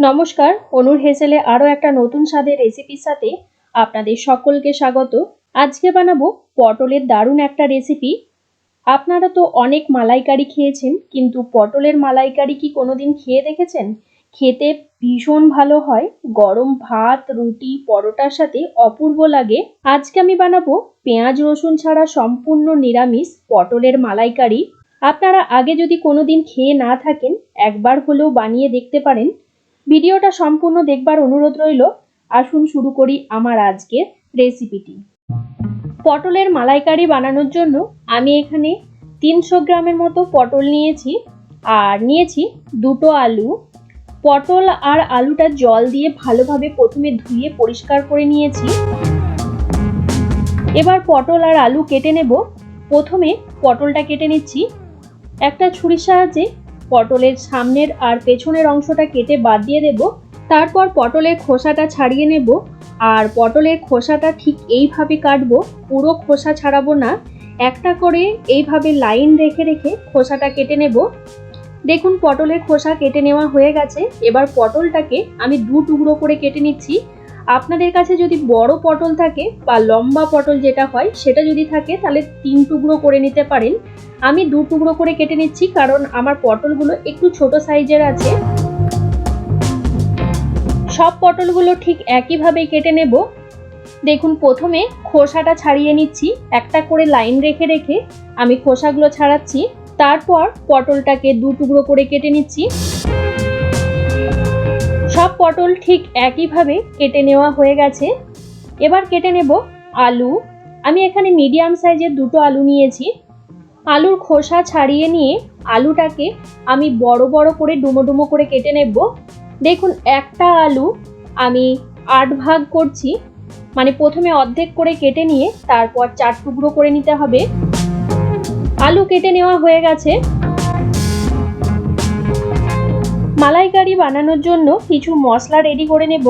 নমস্কার, অনুর হেসেলে আরও একটা নতুন স্বাদের রেসিপির সাথে আপনাদের সকলকে স্বাগত। আজকে বানাবো পটলের দারুণ একটা রেসিপি। আপনারা তো অনেক মালাইকারি খেয়েছেন, কিন্তু পটলের মালাইকারি কি কোনোদিন খেয়ে দেখেছেন? খেতে ভীষণ ভালো হয়, গরম ভাত, রুটি, পরোটার সাথে অপূর্ব লাগে। আজকে আমি বানাবো পেঁয়াজ, রসুন ছাড়া সম্পূর্ণ নিরামিষ পটলের মালাইকারি। আপনারা আগে যদি কোনোদিন খেয়ে না থাকেন, একবার হলেও বানিয়ে দেখতে পারেন। ভিডিওটা সম্পূর্ণ দেখবার অনুরোধ রইল। আসুন শুরু করি আমার আজকের রেসিপিটি পটলের মালাইকারি বানানোর জন্য আমি এখানে তিনশো গ্রামের মতো পটল নিয়েছি আর নিয়েছি দুটো আলু। পটল আর আলুটা জল দিয়ে ভালোভাবে প্রথমে ধুয়ে পরিষ্কার করে নিয়েছি। এবার পটল আর আলু কেটে নেব। প্রথমে পটলটা কেটে নিচ্ছি। একটা ছুরির সাহায্যে পটলের সামনের আর পেছনের অংশটা কেটে বাদ দিয়ে দেব। তারপর পটলের খোসাটা ছাড়িয়ে নেব। আর পটলের খোসাটা ঠিক এইভাবে কাটবো। পুরো খোসা ছাড়াবো না। একটা করে এইভাবে লাইন রেখে রেখে খোসাটা কেটে নেব। দেখুন, পটলের খোসা কেটে নেওয়া হয়ে গেছে। এবার পটলটাকে আমি দু টুকরো করে কেটে নিচ্ছি। আপনাদের কাছে যদি বড় পটল থাকে বা লম্বা পটল যেটা হয় সেটা যদি থাকে, তাহলে তিন টুকরো করে নিতে পারেন। আমি দু টুকরো করে কেটে নিচ্ছি, কারণ আমার পটলগুলো একটু ছোট সাইজের আছে। সব পটলগুলো ঠিক একইভাবে কেটে নেব। দেখুন, প্রথমে খোসাটা ছাড়িয়ে নিচ্ছি। একটা করে লাইন রেখে রেখে আমি খোসাগুলো ছাড়াচ্ছি। তারপর পটলটাকে দু টুকরো করে কেটে নিচ্ছি। পটল ঠিক একইভাবে কেটে নেওয়া হয়ে গেছে। এবার কেটে নেব আলু। আমি এখানে মিডিয়াম সাইজের দুটো আলু নিয়েছি। আলুর খোসা ছাড়িয়ে নিয়ে আলুটাকে আমি বড় বড় করে ডুমো ডুমো করে কেটে নেব। দেখুন, একটা আলু আমি আট ভাগ করছি। মানে প্রথমে অর্ধেক করে কেটে নিয়ে তারপর চার টুকরো করে নিতে হবে। আলু কেটে নেওয়া হয়ে গেছে। মালাইকারি বানানোর জন্য কিছু মশলা রেডি করে নেব।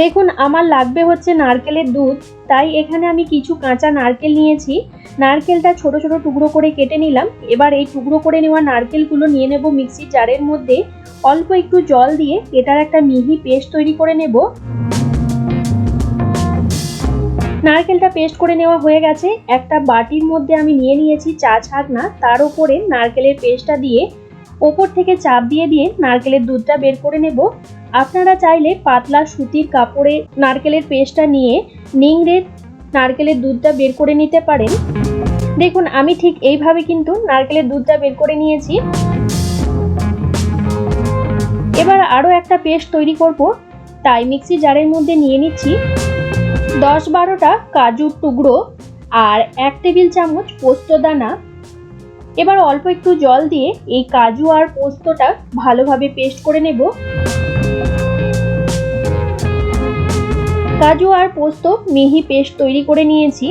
দেখুন, আমার লাগবে হচ্ছে নারকেলের দুধ। তাই এখানে আমি কিছু কাঁচা নারকেল নিয়েছি। নারকেলটা ছোট ছোট টুকরো করে কেটে নিলাম। এবার এই টুকরো করে নেওয়া নারকেলগুলো নিয়ে নেব মিক্সির জারের মধ্যে। অল্প একটু জল দিয়ে এটার একটা মিহি পেস্ট তৈরি করে নেব। নারকেলটা পেস্ট করে নেওয়া হয়ে গেছে। একটা বাটির মধ্যে আমি নিয়ে নিয়েছি চা ছাকনা। তার উপরে নারকেলের পেস্টটা দিয়ে ওপর থেকে চাপ দিয়ে দিয়ে নারকেলের দুধটা বের করে নেব। আপনারা চাইলে পাতলা সুতির কাপড়ে নারকেলের পেস্টটা নিয়ে নিংড়ে নারকেলের দুধটা বের করে নিতে পারেন। দেখুন, আমি ঠিক এইভাবে কিন্তু নারকেলের দুধটা বের করে নিয়েছি। এবার আরও একটা পেস্ট তৈরি করব। তাই মিক্সি জারের মধ্যে নিয়ে নিচ্ছি। দশ বারোটা কাজুর টুকরো আর এক টেবিল চামচ পোস্ত দানা এবার অল্প একটু জল দিয়ে এই কাজু আর পোস্তটা ভালোভাবে পেস্ট করে নেব। কাজু আর পোস্ত মিহি পেস্ট তৈরি করে নিয়েছি।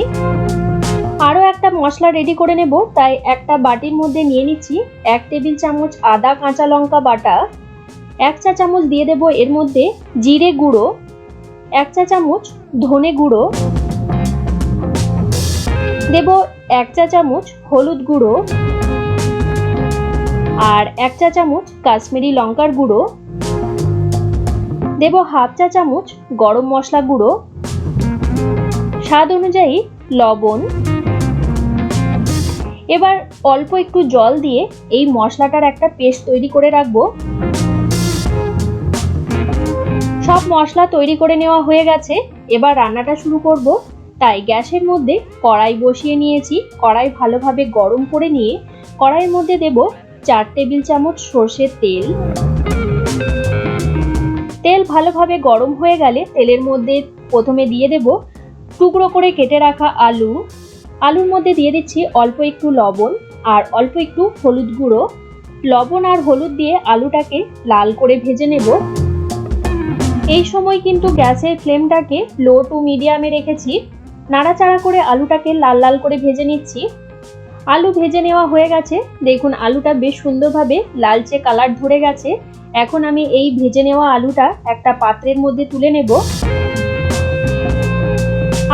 আরও একটা মশলা রেডি করে নেব, তাই একটা বাটির মধ্যে নিয়ে নিচ্ছি এক টেবিল চামচ আদা, কাঁচা লঙ্কা বাটা, এক চা চামচ দিয়ে দেব এর মধ্যে জিরে গুঁড়ো, এক চা চামচ ধনে গুঁড়ো, দেব এক চা চামচ হলুদ গুঁড়ো আর এক চা চামচ কাশ্মীরি লঙ্কার গুঁড়ো। দেব হাফ চা চামচ গরম মশলা গুঁড়ো। স্বাদ অনুযায়ী লবণ। এবার অল্প একটু জল দিয়ে এই মশলাটার একটা পেস্ট তৈরি করে রাখব। সব মশলা তৈরি করে নেওয়া হয়ে গেছে। এবার রান্নাটা শুরু করব। তাই গ্যাসের মধ্যে কড়াই বসিয়ে নিয়েছি। কড়াই ভালোভাবে গরম করে নিয়ে কড়াইয়ের মধ্যে দেব চার টেবিল চামচ সর্ষের তেল। তেল ভালোভাবে গরম হয়ে গেলে তেলের মধ্যে প্রথমে দিয়ে দেব টুকরো করে কেটে রাখা আলু। আলুর মধ্যে দিয়ে দিচ্ছি অল্প একটু লবণ আর অল্প একটু হলুদ গুঁড়ো। লবণ আর হলুদ দিয়ে আলুটাকে লাল করে ভেজে নেব। এই সময় কিন্তু গ্যাসের ফ্লেমটাকে লো টু মিডিয়ামে রেখেছি। নাড়াচাড়া করে আলুটাকে লাল লাল করে ভেজে নিচ্ছি। আলু ভেজে নেওয়া হয়ে গেছে। দেখুন, আলুটা বেশ সুন্দরভাবে লালচে কালার ধরে গেছে। এখন আমি এই ভেজে নেওয়া আলুটা একটা পাত্রের মধ্যে তুলে নেব।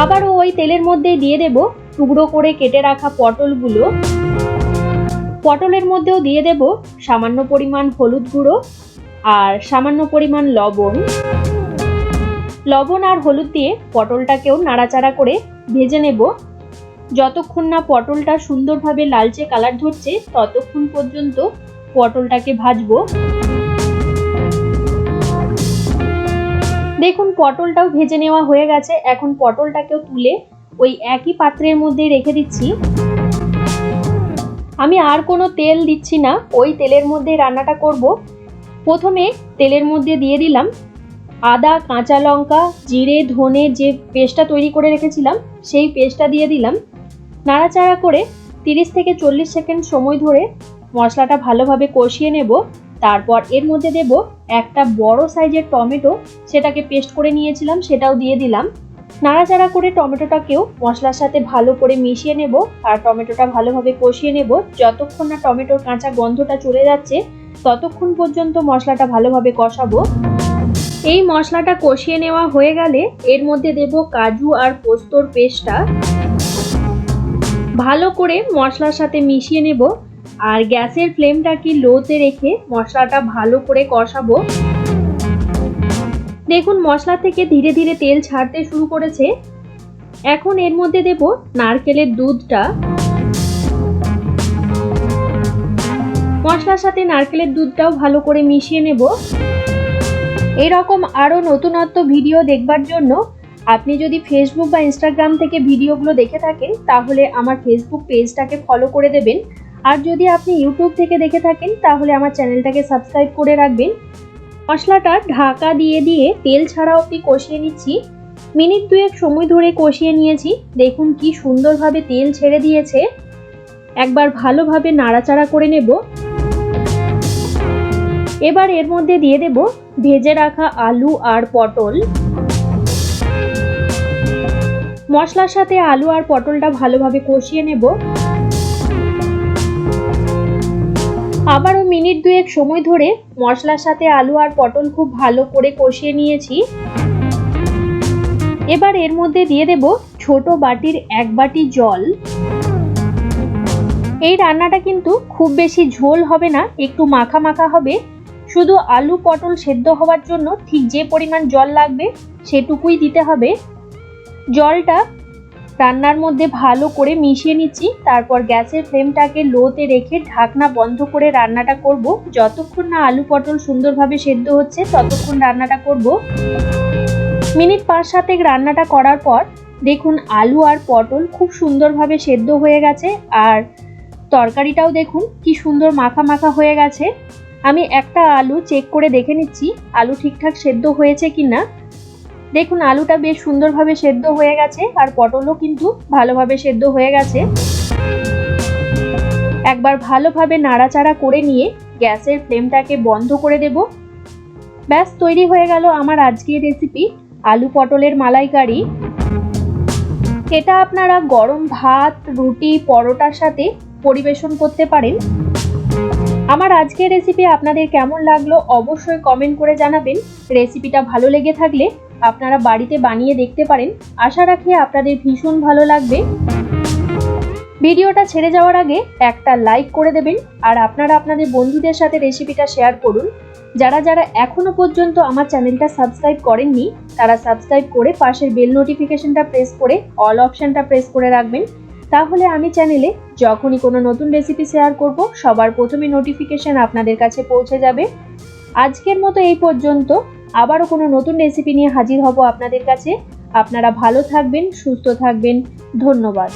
আবারও ওই তেলের মধ্যে দিয়ে দেব টুকরো করে কেটে রাখা পটলগুলো। পটলের মধ্যেও দিয়ে দেব সামান্য পরিমাণ হলুদ গুঁড়ো আর সামান্য পরিমাণ লবণ। লবণ আর হলুদ দিয়ে পটলটাকেও নাড়াচাড়া করে ভেজে নেব। যতক্ষণ না পটলটা সুন্দরভাবে লালচে কালার ধরছে, ততক্ষণ পর্যন্ত পটলটাকে ভাজবো। দেখুন, পটলটাও ভেজে নেওয়া হয়ে গেছে। এখন পটলটাকেও তুলে ওই একই পাত্রের মধ্যে রেখে দিচ্ছি। আমি আর কোনো তেল দিচ্ছি না, ওই তেলের মধ্যে রান্নাটা করব। প্রথমে তেলের মধ্যে দিয়ে দিলাম আদা, কাঁচা লঙ্কা, জিরে, ধনে যে পেস্টটা তৈরি করে রেখেছিলাম, সেই পেস্টটা দিয়ে দিলাম। নাড়াচাড়া করে তিরিশ থেকে চল্লিশ সেকেন্ড সময় ধরে মশলাটা ভালোভাবে কষিয়ে নেব। তারপর এর মধ্যে দেব একটা বড় সাইজের টমেটো, সেটাকে পেস্ট করে নিয়েছিলাম, সেটাও দিয়ে দিলাম। নাড়াচাড়া করে টমেটোটাকেও মশলার সাথে ভালো করে মিশিয়ে নেব আর টমেটোটা ভালোভাবে কষিয়ে নেব। যতক্ষণ না টমেটোর কাঁচা গন্ধটা চলে যাচ্ছে, ততক্ষণ পর্যন্ত মশলাটা ভালোভাবে কষাবো। এই মশলাটা কষিয়ে নেওয়া হয়ে গেলে এর মধ্যে দেব কাজু আর পোস্তর পেস্টটা। ভালো করে মশলার সাথে মিশিয়ে নেব। আর গ্যাসের ফ্লেমটাকে লোতে রেখে মশলাটা ভালো করে কষাবো। দেখুন, মশলা থেকে ধীরে ধীরে তেল ছাড়তে শুরু করেছে। এখন এর মধ্যে দেব নারকেলের দুধটা। মশলার সাথে নারকেলের দুধটাও ভালো করে মিশিয়ে নেব। এরকম আরও নতুনত্ব ভিডিও দেখবার জন্য আপনি যদি ফেসবুক বা ইনস্টাগ্রাম থেকে ভিডিওগুলো দেখে থাকেন, তাহলে আমার ফেসবুক পেজটাকে ফলো করে দেবেন। আর যদি আপনি ইউটিউব থেকে দেখে থাকেন, তাহলে আমার চ্যানেলটাকে সাবস্ক্রাইব করে রাখবেন। মশলাটা ঢাকা দিয়ে দিয়ে তেল ছাড়া অবধি কষিয়ে নিচ্ছি। মিনিট দুয়েক সময় ধরে কষিয়ে নিয়েছি। দেখুন কি সুন্দরভাবে তেল ছেড়ে দিয়েছে। একবার ভালোভাবে নাড়াচাড়া করে নেব। এবার এর মধ্যে দিয়ে দেব ভেজে রাখা আলু আর পটল। মশলার সাথে আলু আর পটলটা ভালোভাবে কষিয়ে নেব। আবারও মিনিট দুয়েক সময় ধরে মশলার সাথে আলু আর পটল খুব ভালো করে কষিয়ে নিয়েছি। এবার এর মধ্যে দিয়ে দেব ছোট বাটির এক বাটি জল। এই রান্নাটা কিন্তু খুব বেশি ঝোল হবে না, একটু মাখা মাখা হবে। শুধু আলু পটল সেদ্ধ হওয়ার জন্য ঠিক যে পরিমাণ জল লাগবে সেটুকুই দিতে হবে। জলটা রান্নার মধ্যে ভালো করে মিশিয়ে নিচ্ছি। তারপর গ্যাসের ফ্লেমটাকে লোতে রেখে ঢাকনা বন্ধ করে রান্নাটা করব। যতক্ষণ না আলু পটল সুন্দরভাবে সেদ্ধ হচ্ছে, ততক্ষণ রান্নাটা করব। মিনিট পাঁচ সাতেক রান্নাটা করার পর দেখুন আলু আর পটল খুব সুন্দরভাবে সেদ্ধ হয়ে গেছে। আর তরকারিটাও দেখুন কি সুন্দর মাখা মাখা হয়ে গেছে। আমি একটা আলু চেক করে দেখে নিচ্ছি, আলু ঠিকঠাক সেদ্ধ হয়েছে কি না দেখুন, আলুটা বেশ সুন্দরভাবে সেদ্ধ হয়ে গেছে আর পটলও কিন্তু ভালোভাবে সেদ্ধ হয়ে গেছে। একবার ভালোভাবে নাড়াচাড়া করে নিয়ে গ্যাসের ফ্লেমটাকে বন্ধ করে দেব। ব্যাস, তৈরি হয়ে গেল আমার আজকের রেসিপি আলু পটলের মালাইকারি। এটা আপনারা গরম ভাত, রুটি, পরোটার সাথে পরিবেশন করতে পারেন। আমার আজকের রেসিপি আপনাদের কেমন লাগল অবশ্যই কমেন্ট করে জানাবেন। রেসিপিটা ভালো লেগে থাকলে আপনারা বাড়িতে বানিয়ে দেখতে পারেন। আশা রাখি আপনাদের ভীষণ ভালো লাগবে। ভিডিওটা ছেড়ে যাওয়ার আগে একটা লাইক করে দেবেন আর আপনারা আপনাদের বন্ধুদের সাথে রেসিপিটা শেয়ার করুন। যারা যারা এখনও পর্যন্ত আমার চ্যানেলটা সাবস্ক্রাইব করেননি, তারা সাবস্ক্রাইব করে পাশের বেল নোটিফিকেশনটা প্রেস করে অল অপশানটা প্রেস করে রাখবেন। তাহলে আমি চ্যানেলে যখনই কোনো নতুন রেসিপি শেয়ার করব, সবার প্রথমে নোটিফিকেশন আপনাদের কাছে পৌঁছে যাবে। আজকের মতো এই পর্যন্ত। আবারও কোনো নতুন রেসিপি নিয়ে হাজির হব আপনাদের কাছে। আপনারা ভালো থাকবেন, সুস্থ থাকবেন। ধন্যবাদ।